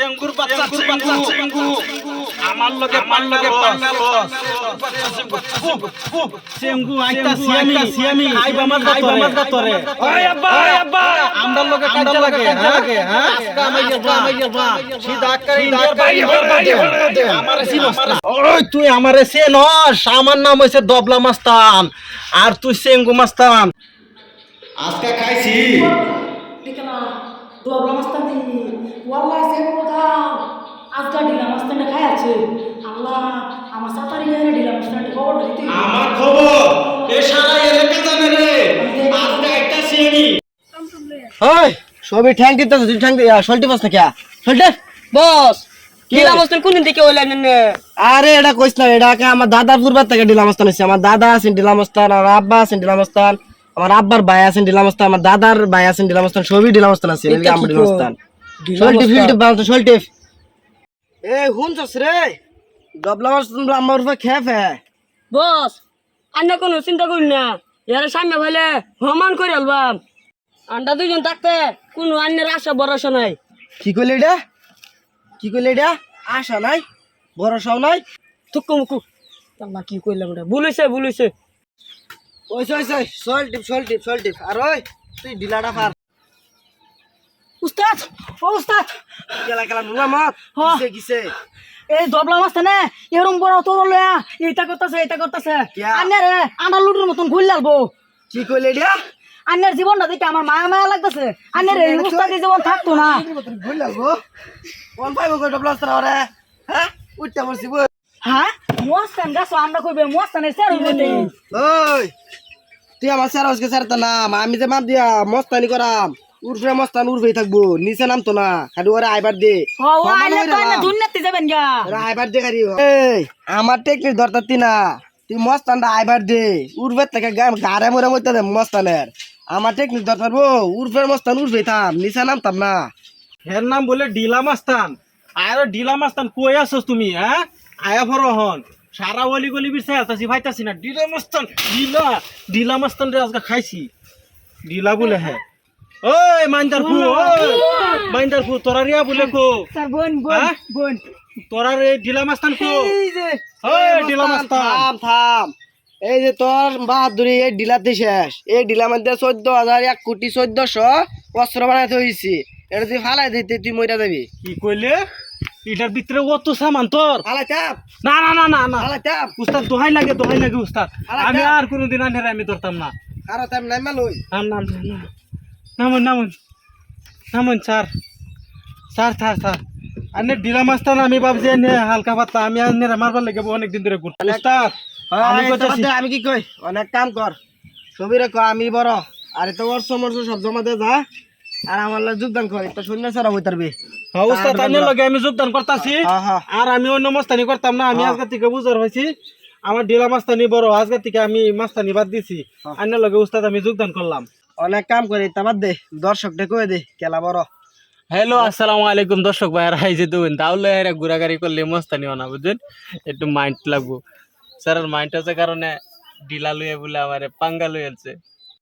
চেঙ্গুর বাচ্চা চেঙ্গু চেঙ্গু আমার লগে আমার লগে পাঙ্গা লস। চেঙ্গু আইতা সিয়ামি সিয়ামি। খাই বামাজ খাই বামাজ তরে। ওই আব্বা ওই আব্বা। আমদার লগে কাজা লাগে লাগে হ্যাঁ? আজকা বা মাইয়া বা সিধা করে ইন্ডিয়ার বাইরে বাইরে আমারে চিনস ওই তুই আমারে চেনস আমার নাম হইছে দবলা মাস্তান। আর তুই চেঙ্গু মাস্তান। আজকে খাইছি। Dikala, dua belas mastan di, wallah খাই আছে। আল্লাহ আমার সাতারি মাস্তানটা খবর দিতে আমার খবর? এ সারা এলাকা জানে রে। আজকে একটা ওই সবই ঠ্যাং দিতে তুই ঠ্যাং দিয়া সল্টি পাস না কিয়া সল্টে বস কি? দিলাম কোন দিন থেকে হইলেন আরে এটা কইস না এটা কে আমার দাদা পূর্বার থেকে ডিলামস্তান হইছে। আমার দাদা আছেন ডিলামস্তান আমার আব্বা আছেন ডিলামস্তান আমার আব্বার ভাই আছেন ডিলামস্তান আমার দাদার ভাই আছেন ডিলামস্তান সবই আছে। আমার? সল্টি বাউন্স সল্টি এ হুনছস রে? ডবলামস্তান আমার উপর খেপ হ্যাঁ বস আন্না কোনো চিন্তা করি না। ইয়ার সামনে ভাইলে ভ্রমণ করে আলবাম। আন্ডা দুজন থাকতে কোনো আন্যের আশা ভরসা নাই। কি কইলে এটা? কি কইলে এটা? আশা নাই ভরসাও নাই। থুকু মুকু আল্লাহ কি কইলাম এটা ভুলিছে ভুলিছে ওই ওই ওই সল্টি সল্টি সল্টি আর ওই তুই ডিলাটা পার উস্তাদ ও উস্তাদ। কেলা কেলা নুলা মত। কিসে কিসে এই দবলা মাস্তানে এরম বড় তোর লয়া এইটা করতেছে এইটা করতেছে। কিয়া? আন্নার আন্নার লুটুর মতন ঘুল লালবো। কি কইলে এটা? আন্নার জীবনটা দেখে আমার মায়া মায়া লাগতেছে। আন্নার এই জীবন থাকতো না। ভুল লাগবো কোন পাইব কই ডবলা স্টার ওরে? হ্যাঁ? উঠতে বসি বই। হ্যাঁ? মস্তান গাছ আমরা কইবে মস্তানের স্যার হইবে ওই তুই আমার স্যার আজকে স্যার তো নাম আমি যে মাপ দিয়া মস্তানি করাম। উর্ফে মস্তান উর্ফেই থাকব। নিচে নাম তো না খালি ওরে আইবার দে। যাবেন আইবার দে খালি এই আমার টেকনিক ধরতাতি না। তুই মস্তানটা আইবার দে। উর্ফের থেকে গা- গাড়ে মরে মরতে দে মস্তানের আমার টেকনিক ধরতে পারব উর্ফের মস্তান উর্ফেই থাম। নিচে নামতাম না। এর নাম বলে ডিলা মাস্তান। আর ডিলা মাস্তান কই আছস তুমি হ্যাঁ? আয়া ভর হন। সারা ওলি গলি বিরছে আলতাছি ভাইতাছি না। ডিলা মাস্তান ডিলা। ডিলা মাস্তান রে আজকে খাইছি। ডিলা বলে হ্যাঁ। ওই মাইন্দার ফু ওই মাইন্দার ফু তোরা রিয়া বলে কো। স্যার বোন বোন হ্যাঁ? বোন। তোরা রে ডিলা মাস্তান কো। এই যে ওই ডিলা মাস্তান থাম থাম। এই যে তোর বাহাদুরি এই ডিলাতে শেষ। এই ডিলার মধ্যে চোদ্দ হাজার এক কোটি চোদ্দশো অস্ত্র বানাইতে হয়েছি এটা তুই ফালাই দিতে তুই মইরা যাবি। কি কইলে? এটার ভিতরে অত সামান তোর। ফালাই চাপ না না না না না। ফালাই চাপ উস্তাদ দোহাই লাগে দোহাই লাগে উস্তাদ। আমি। আর কোনোদিন আনের আমি ধরতাম না। আর তাই নাইমা লই নাম নাম নাম নাম। নামুন নামুন। নামুন স্যার। Sir sir sir. আনে ডিলা মাস্তান আমি ভাবছি এনে হালকা পাতলা। আমি আনে মারবার লেগে অনেক দিন ধরে ঘুরতে। আমি কি কই? অনেক কাম কর। ছবিরে ক আমি বড়। আর তো অর্থ মর্থ সব জমা দে যা। আর আমার লাগে যোগদান কর তো শূন্য সারা হই তারবি হ্যাঁ উস্তাদ লগে আমি যোগদান করতাছি। হ্যাঁ হ্যাঁ। আর আমি অন্য মাস্তানি করতাম না আমি আজকে থেকে বুঝার হয়েছি। আমার ডিলা মাস্তানি বড় আজকে থেকে আমি মাস্তানি বাদ দিছি। আনের লগে উস্তাদ আমি যোগদান করলাম। অনেক কাম করে তামার দে, দর্শকটা কয়ে দে, কেলা বড়। হ্যালো আসসালামু আলাইকুম দর্শক ভাইয়ারা হাই যে দেবেন তাহলে এরা ঘোরাঘুরি করলে মস্তানি না বুঝলেন একটু মাইন্ড লাগবো। স্যার মাইন্ড আছে কারণে ডিলা লুয়ে বলে আমার পাঙ্গা লইয়েছে